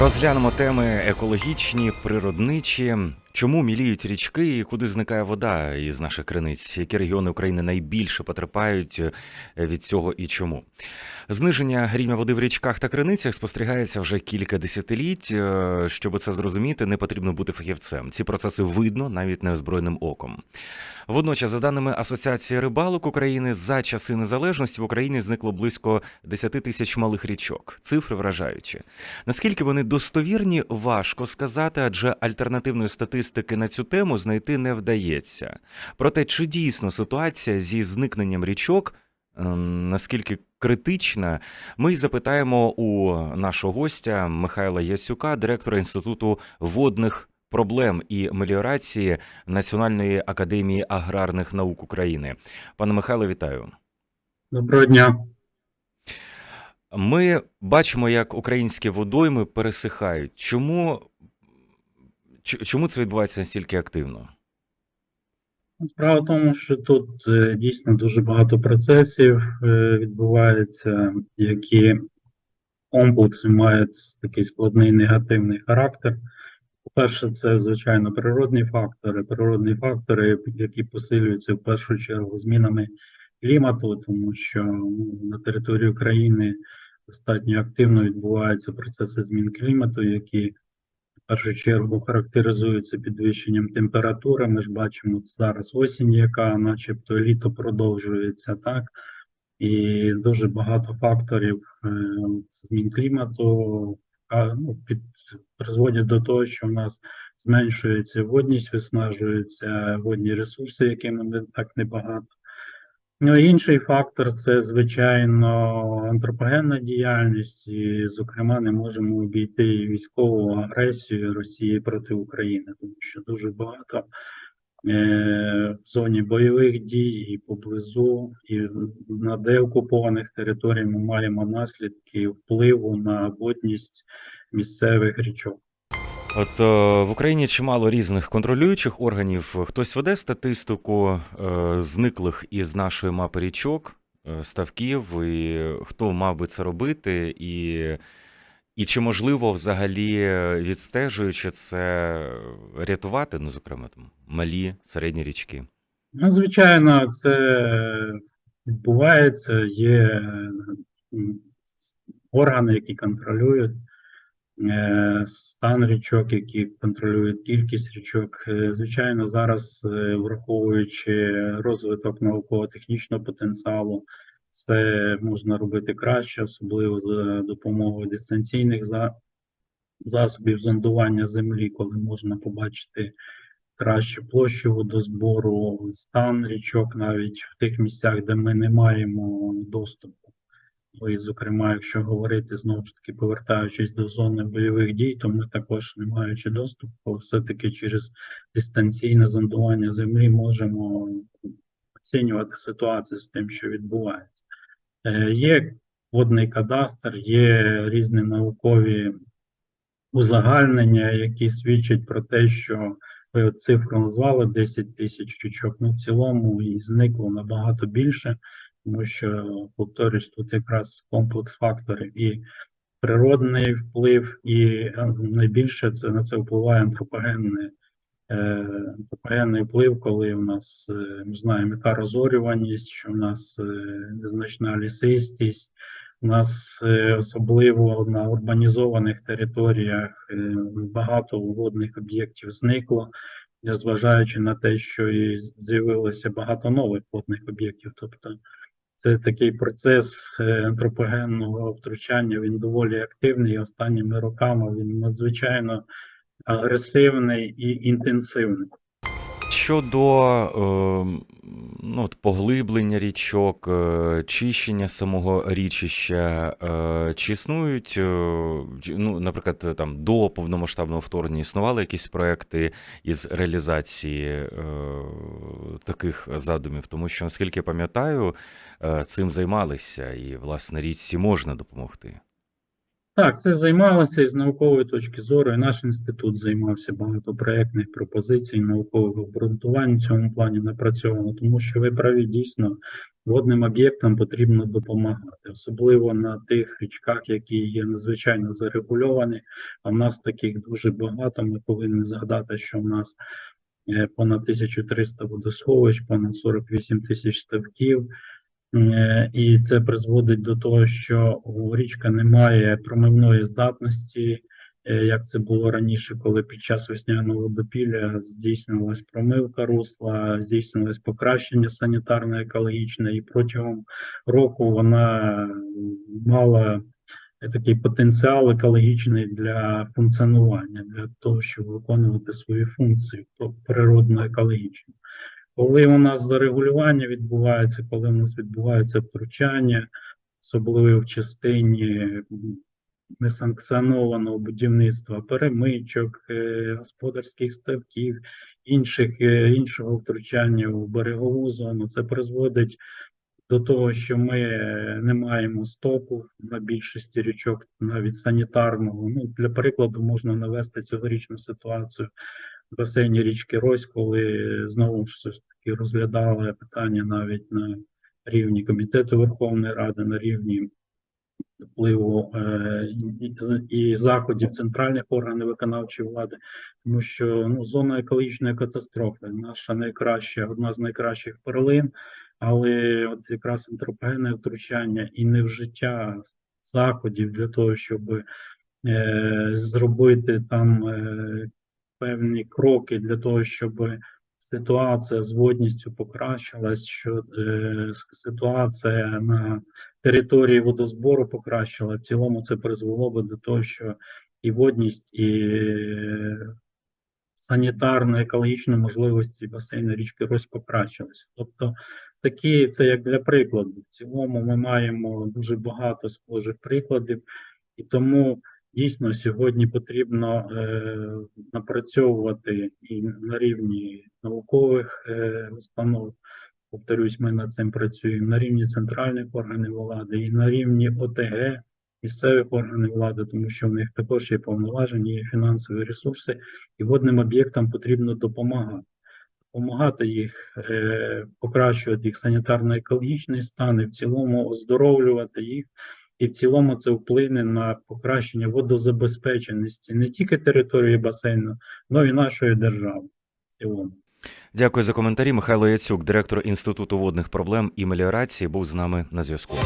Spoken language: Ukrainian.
Розглянемо теми екологічні, природничі. Чому міліють річки і куди зникає вода із наших криниць? Які регіони України найбільше потерпають е, від цього і чому? Зниження рівня води в річках та криницях спостерігається вже кілька десятиліть. Е, Щоб це зрозуміти, не потрібно бути фахівцем. Ці процеси видно навіть неозброєним оком. Водночас, за даними Асоціації рибалок України, за часи незалежності в Україні зникло близько 10 тисяч малих річок. Цифри вражаючі. Наскільки вони достовірні, важко сказати, адже альтернативної статистики на цю тему знайти не вдається. Проте, чи дійсно ситуація зі зникненням річок ем, наскільки критична, ми й запитаємо у нашого гостя Михайла Яцюка, директора Інституту водних проблем і меліорації Національної академії аграрних наук України. Пане Михайло, вітаю. Доброго дня. Ми бачимо, як українські водойми пересихають. Чому, чому це відбувається настільки активно? Справа в тому, що тут е, дійсно дуже багато процесів е, відбувається, які комплекси мають такий складний негативний характер. По-перше, це, звичайно, природні фактори, природні фактори, які посилюються в першу чергу змінами клімату, тому що ну, на території України достатньо активно відбуваються процеси змін клімату, які першу чергу характеризуються підвищенням температури. Ми ж бачимо зараз осінь, яка начебто літо продовжується, так? І дуже багато факторів е, змін клімату ну, під, призводять до того, що в нас зменшується водність, виснажуються водні ресурси, якими так небагато. Ну, інший фактор це, звичайно, антропогенна діяльність, і, зокрема, не можемо обійти військову агресію Росії проти України, тому що дуже багато е, в зоні бойових дій і поблизу, і на деокупованих територіях ми маємо наслідки впливу на водність місцевих річок. От е, в Україні чимало різних контролюючих органів. Хтось веде статистику е, зниклих із нашої мапи річок, е, ставків, і хто мав би це робити, і, і чи можливо взагалі відстежуючи це рятувати, ну, зокрема, там малі, середні річки. Ну, звичайно, це відбувається. Є органи, які контролюють стан річок, які контролюють кількість річок. Е, Звичайно, зараз, е, враховуючи розвиток науково-технічного потенціалу, це можна робити краще, особливо за допомогою дистанційних за- засобів зондування землі, коли можна побачити кращу площу водозбору, стан річок навіть в тих місцях, де ми не маємо доступу. І, зокрема, якщо говорити знову ж таки, повертаючись до зони бойових дій, то ми також, не маючи доступу, все-таки через дистанційне зондування землі можемо оцінювати ситуацію з тим, що відбувається. Е, Є водний кадастр, є різні наукові узагальнення, які свідчать про те, що ви цифру назвали 10 тисяч річок. Ну, в цілому і зникло набагато більше, тому що, повторюсь, тут якраз комплекс факторів і природний вплив, і е, найбільше це на це впливає антропогенний, е, антропогенний вплив, коли в нас е, ми знаємо, яка розорюваність, що в нас е, незначна лісистість. У нас е, особливо на урбанізованих територіях багато водних об'єктів зникло, незважаючи на те, що і з'явилося багато нових водних об'єктів. Тобто це такий процес е, антропогенного втручання, він доволі активний. Останніми роками він надзвичайно агресивний і інтенсивний. Щодо е, ну, поглиблення річок, е, чищення самого річища, чи існують, ну, наприклад, там до повномасштабного вторгнення існували якісь проекти із реалізації таких задумів? Тому що, наскільки я пам'ятаю, е, цим займалися, і, власне, річці можна допомогти. Так, це займалося і з наукової точки зору, і наш інститут займався багато проєктних пропозицій, наукових обґрунтувань в цьому плані напрацьовано, тому що ви праві дійсно водним об'єктам потрібно допомагати, особливо на тих річках, які є надзвичайно зарегульовані. А в нас таких дуже багато. Ми повинні згадати, що в нас понад 1300 водосховищ, понад 48 тисяч ставків. Е, І це призводить до того, що річка не має промивної здатності, е, як це було раніше, коли під час весняного водопілля здійснювалась промивка русла, здійснювалось покращення санітарно-екологічне, і протягом року вона мала такий потенціал екологічний для функціонування, для того, щоб виконувати свої функції природно-екологічно. Коли у нас зарегулювання відбувається, коли у нас відбувається втручання, особливо в частині несанкціонованого будівництва перемичок, е, господарських ставків, інших, е, іншого втручання у берегову зону, це призводить до того, що ми е, не маємо стоку на більшості річок, навіть санітарного. Ну, для прикладу, можна навести цьогорічну ситуацію в басейні річки Рось, коли знову ж таки розглядали питання навіть на рівні комітету Верховної Ради, на рівні впливу е, і заходів центральних органів виконавчої влади, тому що ну, зона екологічної катастрофи наша найкраща, одна з найкращих перлин, але от якраз антропогенне втручання і невжиття заходів для того, щоб е, зробити там е, певні кроки для того, щоб ситуація з водністю покращилась, що е, ситуація на території водозбору покращила. В цілому це призвело би до того, що і водність, і е, санітарно-екологічні можливості басейну річки Рось покращилися. Тобто такі, це як для прикладу. В цілому ми маємо дуже багато схожих прикладів, і тому дійсно сьогодні потрібно е, напрацьовувати і на рівні наукових е, установ. Повторюсь, ми над цим працюємо на рівні центральних органів влади і на рівні ОТГ, місцевих органів влади, тому що в них також є повноваження, є фінансові ресурси, і водним об'єктам потрібно допомагати. Допомагати їх е, покращувати їх санітарно-екологічний стан і в цілому оздоровлювати їх. І в цілому це вплине на покращення водозабезпеченості не тільки території басейну, але й нашої держави в цілому. Дякую за коментарі. Михайло Яцюк, директор Інституту водних проблем і меліорації, був з нами на зв'язку.